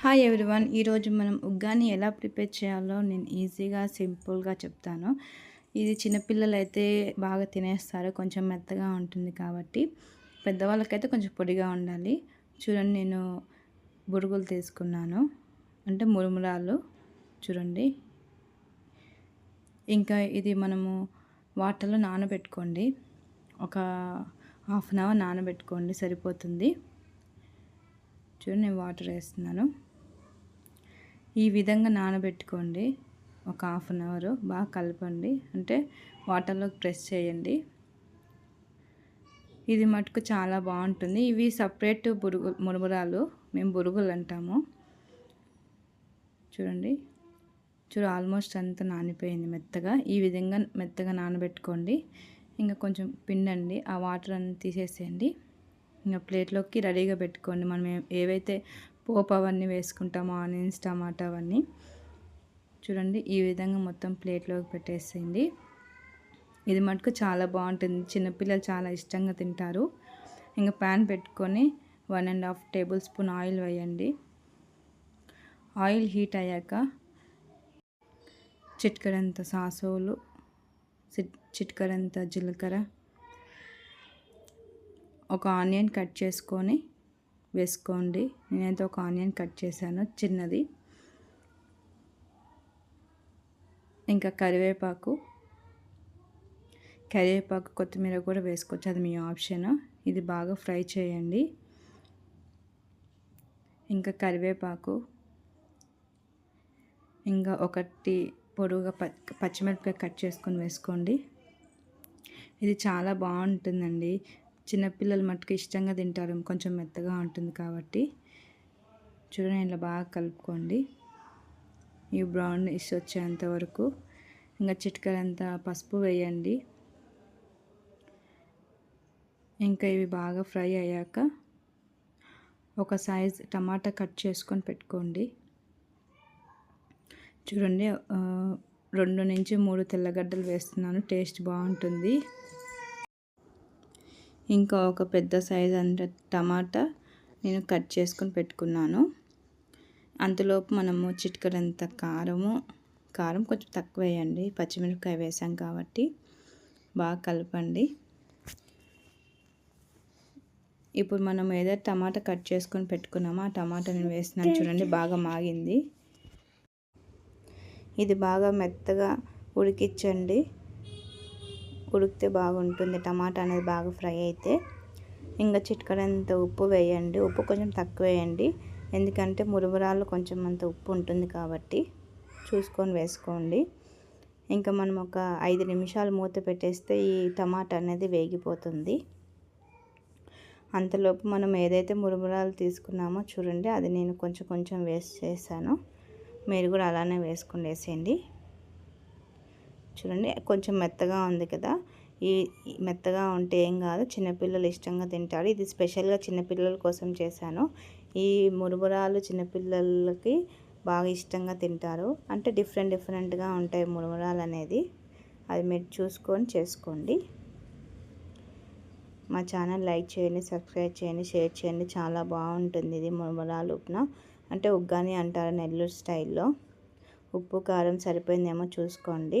Hi everyone ఈరోజు మనం ఉగ్గాని ఎలా ప్రిపేర్ చేయాలో నేను ఈజీగా సింపుల్గా చెప్తాను. ఇది చిన్నపిల్లలు అయితే బాగా తినేస్తారు కొంచెం మెత్తగా ఉంటుంది కాబట్టి. పెద్దవాళ్ళకైతే కొంచెం పొడిగా ఉండాలి. చూడండి నేను బురుగులు తీసుకున్నాను. అంటే మురుమురాలు చూడండి. ఇంకా ఇది మనము వాటర్లో నానబెట్టుకోండి. ఒక హాఫ్ అన్ అవర్ నానబెట్టుకోండి సరిపోతుంది. చూడండి నేను వాటర్ వేస్తున్నాను. ఈ విధంగా నానబెట్టుకోండి. ఒక హాఫ్ అన్ అవర్ బాగా కలపండి. అంటే వాటర్లోకి ప్రెస్ చేయండి. ఇది మటుకు చాలా బాగుంటుంది. ఇవి సపరేట్ బురుగు మురుమురాలు. మేము బురుగులు అంటాము. చూడండి. చూడు ఆల్మోస్ట్ అంతా నానిపోయింది మెత్తగా. ఈ విధంగా మెత్తగా నానబెట్టుకోండి. ఇంకా కొంచెం పిండండి. ఆ వాటర్ అన్ని తీసేసేయండి. ఇంకా ప్లేట్లోకి రెడీగా పెట్టుకోండి. మనం ఏవైతే పోపు అవన్నీ వేసుకుంటాము ఆనియన్స్ టమాటా అవన్నీ. చూడండి ఈ విధంగా మొత్తం ప్లేట్లోకి పెట్టేసేయండి. ఇది మటుకు చాలా బాగుంటుంది. చిన్నపిల్లలు చాలా ఇష్టంగా తింటారు. ఇంకా ప్యాన్ పెట్టుకొని one and half table spoon oil వేయండి. ఆయిల్ హీట్ అయ్యాక చిట్కడంత సాసోలు చిట్కడంత జీలకర్ర ఒక ఆనియన్ కట్ చేసుకొని వేసుకోండి. నేనైతే ఒక ఆనియన్ కట్ చేశాను చిన్నది. ఇంకా కరివేపాకు. కరివేపాకు కొత్తిమీర కూడా వేసుకోవచ్చు అది మీ ఆప్షన్. ఇది బాగా ఫ్రై చేయండి. ఇంకా కరివేపాకు. ఇంకా ఒకటి పొడుగుగా పచ్చిమిరపకాయ కట్ చేసుకొని వేసుకోండి. ఇది చాలా బాగుంటుందండి. చిన్నపిల్లలు మట్టుకు ఇష్టంగా తింటారు. కొంచెం మెత్తగా ఉంటుంది కాబట్టి. చూడండి ఇలా బాగా కలుపుకోండి. ఈ బ్రౌన్ ఇస్ వచ్చేంత వరకు. ఇంకా చిట్కలంతా పసుపు వేయండి. ఇంకా ఇవి బాగా ఫ్రై అయ్యాక ఒక సైజ్ టమాటా కట్ చేసుకొని పెట్టుకోండి. చూడండి రెండు నుంచి మూడు తెల్లగడ్డలు వేస్తున్నాను. టేస్ట్ బాగుంటుంది. ఇంకా ఒక పెద్ద సైజ్ అంత టమాటా నేను కట్ చేసుకొని పెట్టుకున్నాను. అంతలోపు మనము చిట్కడంత కారము కారం కొంచెం తక్కువ వేయండి పచ్చిమిరపకాయ వేసాం కాబట్టి బాగా కలపండి. ఇప్పుడు మనం ఏదైతే టమాటా కట్ చేసుకొని పెట్టుకున్నామో? ఆ టమాటా నేను వేసినాను చూడండి బాగా మాగింది. ఇది బాగా మెత్తగా ఉడికించండి. ఉడికితే బాగుంటుంది. టమాటా అనేది బాగా ఫ్రై అయితే ఇంకా చిట్కడంత ఉప్పు వేయండి. ఉప్పు కొంచెం తక్కువ వేయండి. ఎందుకంటే మురుమురాలు కొంచెం అంత ఉప్పు ఉంటుంది కాబట్టి చూసుకొని వేసుకోండి. ఇంకా మనం ఒక ఐదు నిమిషాలు మూత పెట్టేస్తే ఈ టమాటా అనేది వేగిపోతుంది. అంతలోపు మనం ఏదైతే మురుమురాలు తీసుకున్నామో చూడండి అది నేను కొంచెం కొంచెం వేస్ట్ చేశాను. మీరు కూడా అలానే వేసుకుని వేసేయండి. చూడండి కొంచెం మెత్తగా ఉంది కదా. ఈ మెత్తగా ఉంటే ఏం కాదు చిన్నపిల్లలు ఇష్టంగా తింటారు. ఇది స్పెషల్గా చిన్నపిల్లల కోసం చేశాను. ఈ మురుమురాలు చిన్నపిల్లలకి బాగా ఇష్టంగా తింటారు. అంటే డిఫరెంట్ డిఫరెంట్గా ఉంటాయి మురుమురాలు అనేది. అది మీరు చూసుకొని చేసుకోండి. మా ఛానల్ లైక్ చేయండి సబ్స్క్రైబ్ చేయండి షేర్ చేయండి. చాలా బాగుంటుంది ఇది మురుమురాలు ఉప్మా. అంటే ఉగ్గాని అంటారు నెల్లూరు స్టైల్లో. ఉప్పు కారం సరిపోయిందేమో చూసుకోండి.